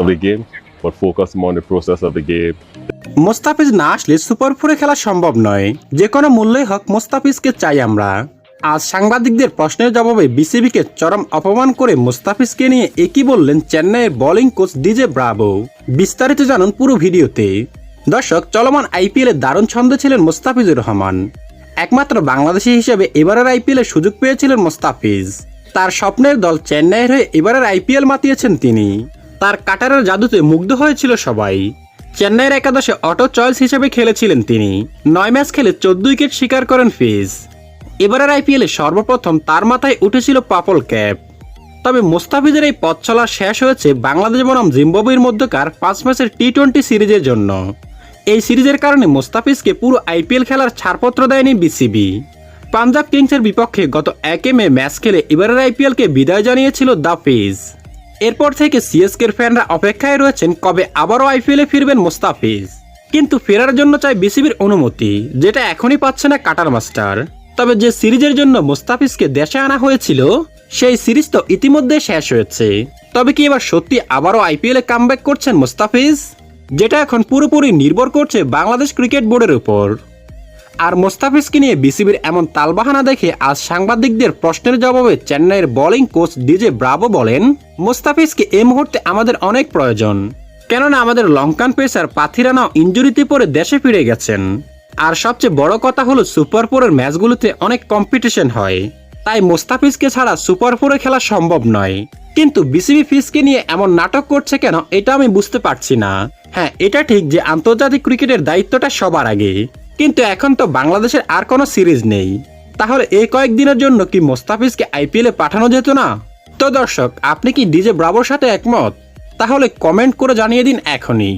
of the game, but focus more on the process of the game. Mustafiz না আসলে super ফোরে খেলা সম্ভব নয়। যে কোনো মূল্যই হোক মোস্তাফিজকে চাই আমরা। আজ সাংবাদিকদের প্রশ্নের জবাবে বিসিবিকে চরম অপমান করে মোস্তাফিজকে নিয়ে একই বললেন চেন্নাইয়ের বোলিং কোচ ডিজে ব্রাভো বিস্তারিত জানুন পুরো ভিডিওতে। দর্শক চলমান আইপিএলে দারুণ ছন্দে ছিলেন মোস্তাফিজুর রহমান। একমাত্র বাংলাদেশি হিসেবে এবারের আইপিএলে সুযোগ পেয়েছিলেন মোস্তাফিজ। তার স্বপ্নের দল চেন্নাইয়ের হয়ে এবারের আইপিএল মাতিয়েছেন তিনি। তার কাটারের জাদুতে মুগ্ধ হয়েছিল সবাই। চেন্নাইয়ের একাদশে অটো চয়েস হিসেবে খেলেছিলেন তিনি। নয় ম্যাচ খেলে চোদ্দ উইকেট শিকার করেন ফিজ। এবারের আইপিএলে সর্বপ্রথম তার মাথায় উঠেছিল পাপল ক্যাপ। তবে মোস্তাফিজের এই পথ চলা শেষ হয়েছে বাংলাদেশ বনাম জিম্বাবুয়ের মধ্যকার পাঁচ ম্যাচের টি টোয়েন্টি সিরিজের জন্য। এই সিরিজের কারণে মোস্তাফিজকে পুরো আইপিএল খেলার ছাড়পত্র দেয়নি বিসিবি। পাঞ্জাব কিংসের বিপক্ষে গত একে মে ম্যাচ খেলে এবারের আইপিএলকে বিদায় জানিয়েছিল দ্য ফিজ। এরপর থেকে সিএসকের ফ্যানরা অপেক্ষায় রয়েছেন কবে আবারও আইপিএলে ফিরবেন মোস্তাফিজ। কিন্তু ফেরার জন্য চাই বিসিবির অনুমতি, যেটা এখনই পাচ্ছে না কাটার মাস্টার। তবে যে সিরিজের জন্য মোস্তাফিজকে দেশে আনা হয়েছিল, সেই সিরিজ তো ইতিমধ্যে শেষ হয়েছে। তবে কি এবার সত্যি আবারও আইপিএলে কামব্যাক করছেন মোস্তাফিজ? যেটা এখন পুরোপুরি নির্ভর করছে বাংলাদেশ ক্রিকেট বোর্ডের উপর। আর মোস্তাফিজকে নিয়ে বিসিবির এমন তালবাহানা দেখে আজ সাংবাদিকদের প্রশ্নের জবাবে চেন্নাইয়ের বোলিং কোচ ডিজে ব্রাভো বলেন, মোস্তাফিজকে এই মুহূর্তে আমাদের অনেক প্রয়োজন। কেননা আমাদের লঙ্কান পেসার পাথিরানাও ইঞ্জুরিতে পড়ে দেশে ফিরে গেছেন। আর সবচেয়ে বড় কথা হলো সুপার ফোরের ম্যাচগুলোতে অনেক কম্পিটিশন হয়। তাই মোস্তাফিজকে ছাড়া সুপার ফোরে খেলা সম্ভব নয়। কিন্তু বিসিবি ফিসকে নিয়ে এমন নাটক করছে কেন, এটা আমি বুঝতে পারছি না। হ্যাঁ এটা ঠিক যে আন্তর্জাতিক ক্রিকেটের দায়িত্বটা সবার আগে। কিন্তু এখন তো বাংলাদেশের আর কোনো সিরিজ নেই। তাহলে এই কয়েকদিনের জন্য কি মোস্তাফিজকে আইপিএলে পাঠানো যেত না? তো দর্শক, আপনি কি ডিজে ব্রাভোর সাথে একমত? তাহলে কমেন্ট করে জানিয়ে দিন এখনই।